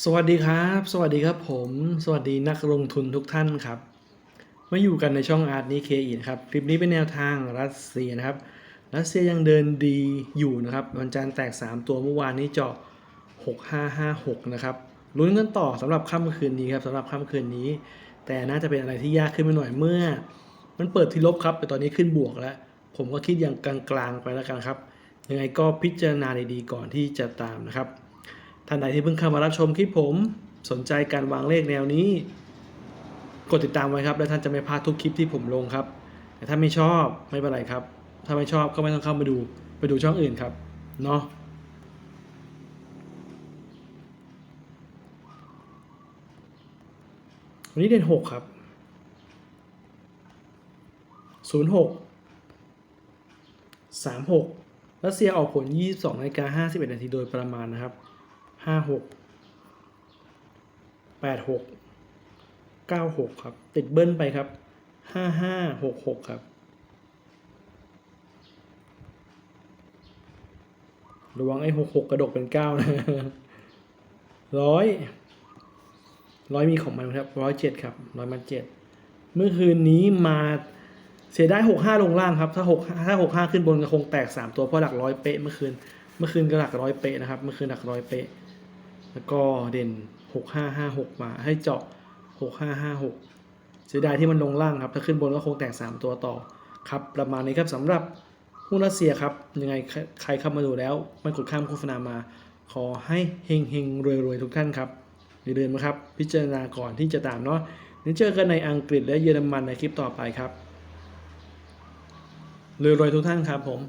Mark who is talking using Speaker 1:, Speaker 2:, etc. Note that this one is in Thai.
Speaker 1: สวัสดีครับ สวัสดีครับผม สวัสดีนักลงทุนทุกท่านครับ มาอยู่กันในช่องอาร์ตนี้เคอีนครับ คลิปนี้เป็นแนวทางรัสเซียนะครับ รัสเซียยังเดินดีอยู่นะครับ วันจันทร์แตก 3 ตัวเมื่อวานนี้เจาะ 6556 นะครับ ลุ้นกันต่อสำหรับค่ำคืนนี้ครับสำหรับค่ำคืนนี้ แต่น่าจะเป็นอะไรที่ยากขึ้นไปหน่อยเมื่อ มันเปิดที่ลบครับ แต่ตอนนี้ขึ้นบวกแล้ว ผมก็คิดอย่างกลางๆไปแล้วกันครับ ยังไงก็พิจารณาดีๆก่อนที่จะตามนะครับ ท่านใดที่เพิ่งเข้ามารับชมคลิปผม สนใจการวางเลขแนวนี้ กดติดตามไว้ครับ และท่านจะไม่พลาดทุกคลิปที่ผมลงครับ แต่ถ้าไม่ชอบไม่เป็นไรครับ ถ้าไม่ชอบก็ไม่ต้องเข้ามาดู ไปดูช่องอื่นครับเนาะวันนี้เด่นหกครับศูนย์หกสามหกรัสเซียออกผล 22นาฬิกา51นาทีโดยประมาณนะครับ ห้าหกแปดหกเก้าหกครับ ติดเบิ้ลไปครับห้าห้าหกหกครับ ระวังไอ้หกหกกระดกเป็นเก้านะร้อยร้อยมีของมันครับร้อยเจ็ดครับร้อยมาเจ็ดเมื่อคืนนี้มาเสียได้หกห้าลงล่างครับ ถ้าหกถ้าหกห้าขึ้นบนก็คงแตกสามตัวเพราะหลักร้อยเป๊ะเมื่อคืน เมื่อคืนก็หลักร้อยเป๊ะนะครับ เมื่อคืนหลักร้อยเป๊ะ แล้วก็เด่นหกห้าห้าหกมาให้เจาะหกห้าห้าหกเสียดายที่มันลงล่างครับ ถ้าขึ้นบนก็คงแตกสามตัวต่อครับ ประมาณนี้ครับสำหรับหุ้นรัสเซียครับ ยังไงใครเข้ามาดูแล้วไม่กดข้ามโฆษณามา ขอให้เฮงเฮงรวยรวยๆทุกท่านครับอย่าลืมนะครับ พิจารณาก่อนที่จะตามเนาะนี่เจอกันในอังกฤษและเยอรมันในคลิปต่อไปครับรวยรวยๆทุกท่านครับผม